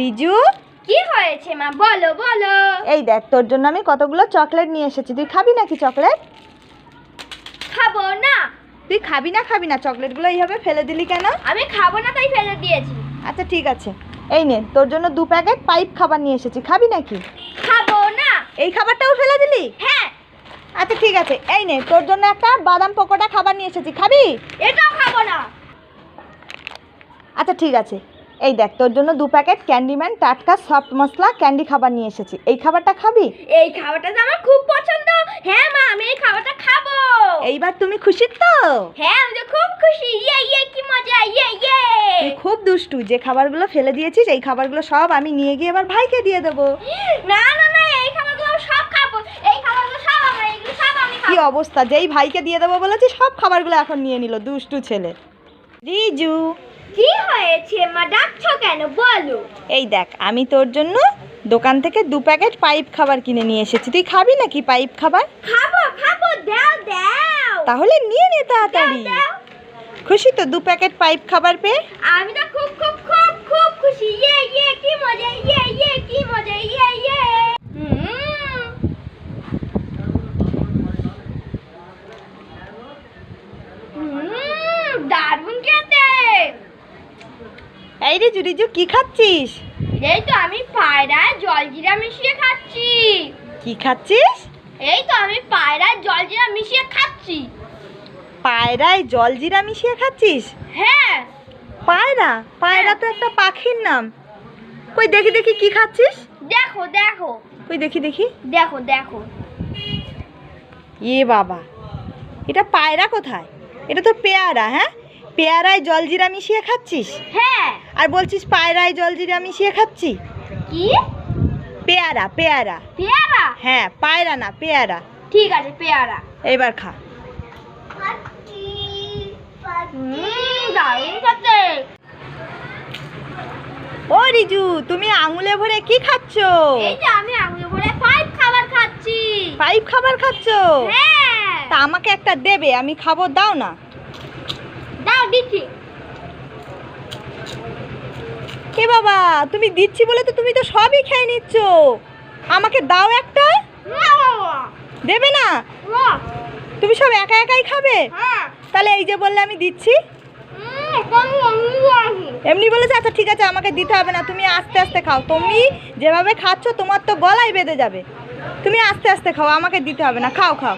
রিজু? কি হয়েছে মা? বলো বলো। এই দেখ তোর জন্য আমি কতগুলো চকলেট নিয়ে এসেছি। তুই খাবি নাকি চকলেট? খাব না। তুই খাবি না খাবি না? চকলেটগুলো এইভাবে ফেলে দিলি কেন? আমি খাব না তাই ফেলে দিয়েছি। আচ্ছা ঠিক আছে। এই নে তোর জন্য দু প্যাকেট পাইপ খাবার নিয়ে এসেছি। খাবি নাকি? খাব না। এই খাবারটাও ফেলে দিলি? হ্যাঁ। আচ্ছা ঠিক আছে। এই নে তোর জন্য একটা বাদাম পকোড়া খাবার নিয়ে এসেছি। খাবি? এটাও খাব না। আচ্ছা ঠিক আছে। এই দেখ তোর জন্য দু প্যাকেট ক্যান্ডিম্যান টাটকা সফট মশলা ক্যান্ডি খাবার নিয়ে এসেছি। এই খাবারটা খাবি? এই খাবারটা তো আমার খুব পছন্দ। হ্যাঁ মা আমি এই খাবারটা খাব। এইবার তুমি খুশি তো? হ্যাঁ আমি তো খুব খুশি। ইয়ে ইয়ে কি মজা ইয়ে ইয়ে। তুই খুব দুষ্টু। যে খাবারগুলো ফেলে দিয়েছিস এই খাবারগুলো সব আমি নিয়ে গিয়ে এবার ভাইকে দিয়ে দেবো। না না না এই খাবারগুলো সব খাব। এই খাবারগুলো সব আমার এগুলো সব আমি কি অবস্থা? যেই ভাইকে দিয়ে দেবো বলেছি সব খাবারগুলো এখন নিয়ে নিল দুষ্টু ছেলে। রিজু। কি হয়েছে মা? ডাকছো কেন? বলো। এই দেখ আমি তোর জন্য দোকান থেকে দু প্যাকেট পাইপ খাবার কিনে নিয়ে এসেছি। তুই খাবি নাকি পাইপ খাবার? খাব খাব দাও দাও। তাহলে নিয়ে নে দাও তাড়াতাড়ি দাও। খুশি তো দু প্যাকেট পাইপ খাবার পেয়ে? আমি তো খুব খুব খুব খুব খুশি। ইয়ে ইয়ে কি মজা ইয়ে ইয়ে কি মজা ইয়ে ইয়ে হুম হুম দারুণ খেতে এই রিজু রিজু কি খাচ্ছিস? এই তো আমি পায়রায় জলজিরা মিশিয়ে খাচ্ছি। কি খাচ্ছিস? এই তো আমি পায়রায় জলজিরা মিশিয়ে খাচ্ছি। পায়রায় জলজিরা মিশিয়ে খাচ্ছিস? হ্যাঁ। পায়রা? পায়রা তো একটা পাখির নাম। কই দেখি দেখি কি খাচ্ছিস? দেখো দেখো। কই দেখি দেখি। দেখো দেখো। এ বাবা এটা পায়রা কোথায়? এটা তো পেয়ারা হ্যাঁ? পেয়ারায় জলজিরা মিশিয়ে খাচ্ছিস? হ্যাঁ। আর বলছিস পায়রায় জলজিরা মিশিয়ে খাচ্ছি? কি? পেয়ারা পেয়ারা। পেয়ারা? হ্যাঁ পায়রা না পেয়ারা। ঠিক আছে পেয়ারা। এবার খা। ও রিজু তুমি আঙুলে ভরে কি খাচ্ছ? এই যে আমি আঙুলে ভরে ফাইভ খাবার খাচ্ছি। পাইপ খাবার খাচ্ছ? হ্যাঁ। তা আমাকে একটা দেবে আমি খাব দাও না। দাও দিচ্ছি কে বাবা, তুমি দিচ্ছি বলে তো তুমি তো সবই খেয়ে নিচ্ছ। আমাকে দাও একটা। দেবে না? তুমি সব একা একাই খাবে? তাহলে এই যে বললে আমি দিচ্ছি। এমনি বলেছে আচ্ছা ঠিক আছে, আমাকে দিতে হবে না। তুমি আস্তে আস্তে খাও। তুমি যেভাবে খাচ্ছ, তোমার তো গলায় বেঁধে যাবে। তুমি আস্তে আস্তে খাও, আমাকে দিতে হবে না। খাও খাও।